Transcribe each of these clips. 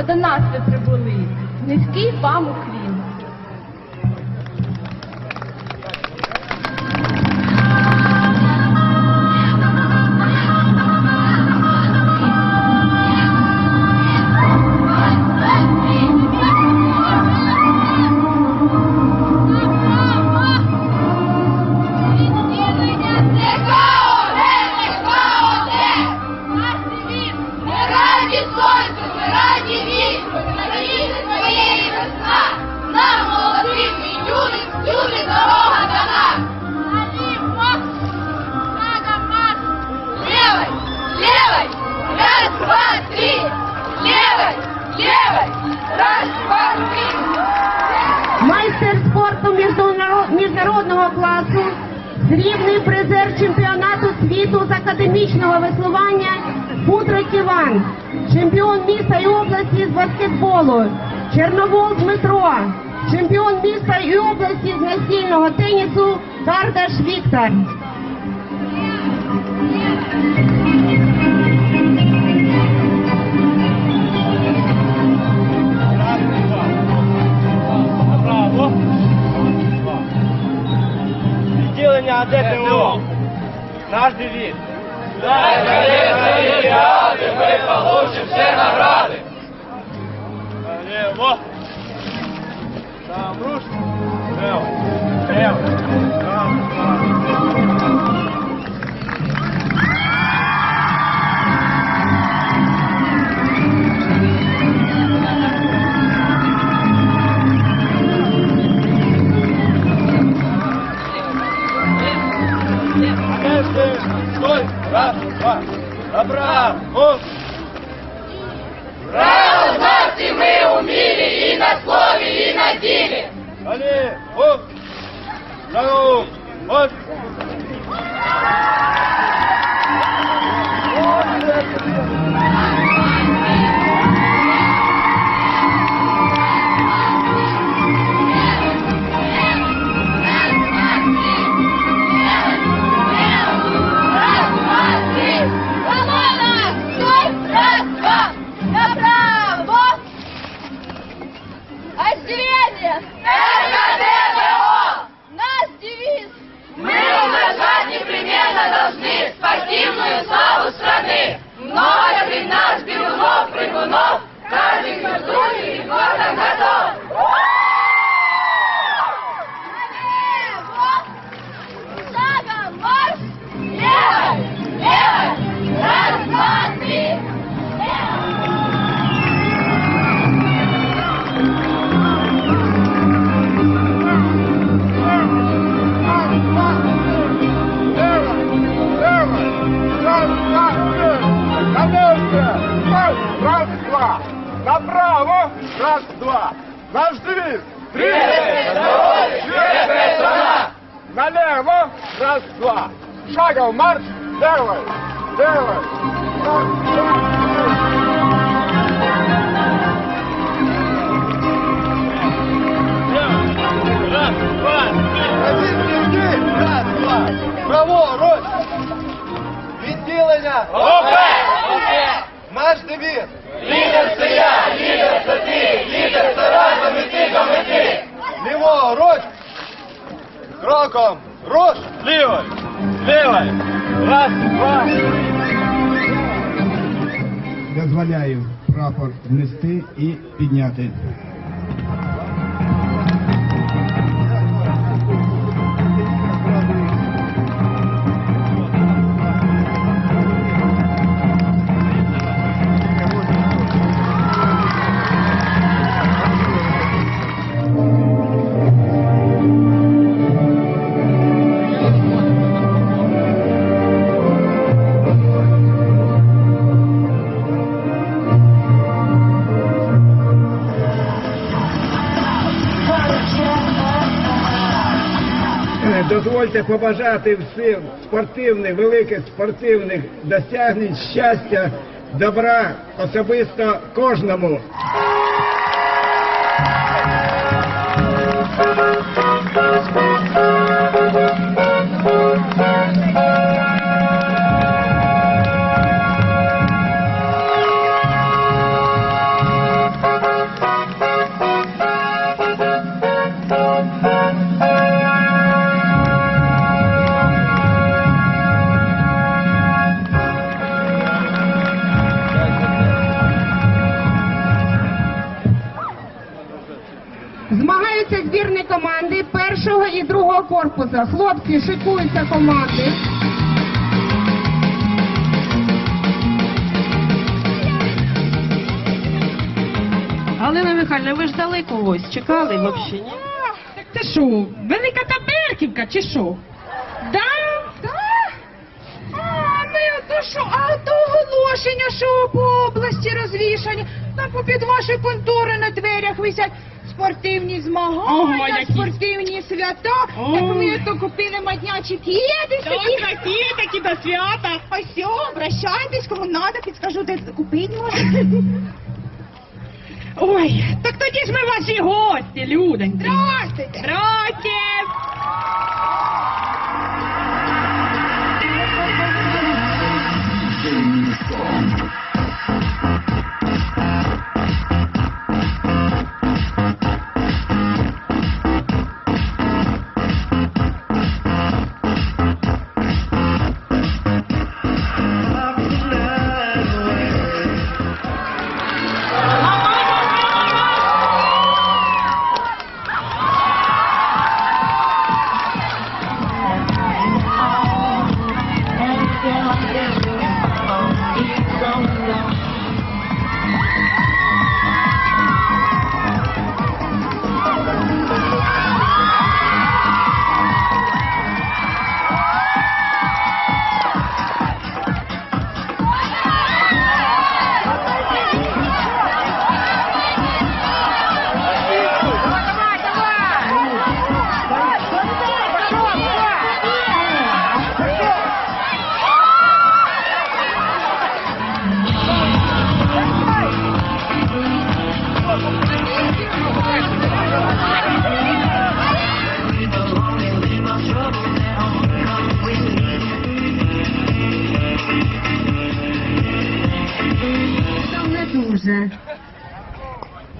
що до нас ви прибули. Низький вам уклін. Срібний призер чемпіонату світу з академічного веслування Бутрик Іван, чемпіон міста і області з баскетболу, Черновол Дмитро, чемпіон міста і області з настільного тенісу Кардаш Віктор. Наш девіз. Дай олімпіади, ми получим все награди. Налево. Там руш. Лево. 来喽诶 Раз, два. Направо. Раз, два. Наш девиз. Три. страна. Налево. Раз, два. Шагом марш. Делай. Делай. Раз, два. Кроком. Руш. Лівой. Лівой. Раз, два. Дозволяю прапор внести і підняти. Дозвольте побажати всім спортивних, великих спортивних досягнень, щастя, добра особисто кожному. Команди першого і другого корпусу. Хлопці, шикуються команди. Галина Михайлівна, ви ждали когось? Чекали взагалі? Ні? Так це що, велика Таберківка чи що? Да? А, ми ото що, а то оголошення, що по області розвішані, там попід ваші контори на дверях висять спортивні змагання, які. спортивні свята. О. Так ми то купили матнячі кеди собі. красиві такі до свята. Ось обращайтесь, кому надо, підскажу, де купити можна. Ой, так тоді ж ми ваші гості, людоньки. Здравствуйте! Здрасте!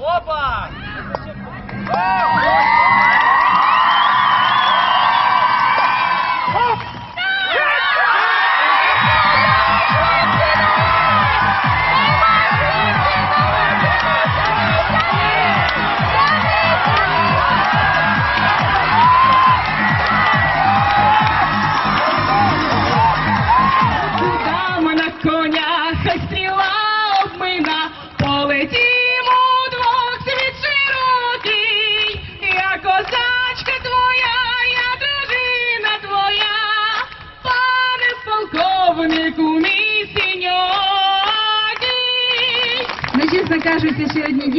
Опа!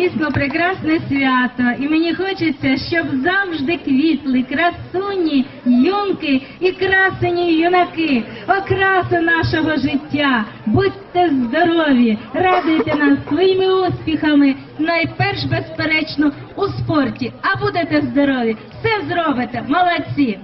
Дійсно прекрасне свято, і мені хочеться, щоб завжди квітли красуні, юнки і красені юнаки, окраси нашого життя. Будьте здорові, радуйте нас своїми успіхами, найперш безперечно у спорті. А будете здорові, все зробите, молодці.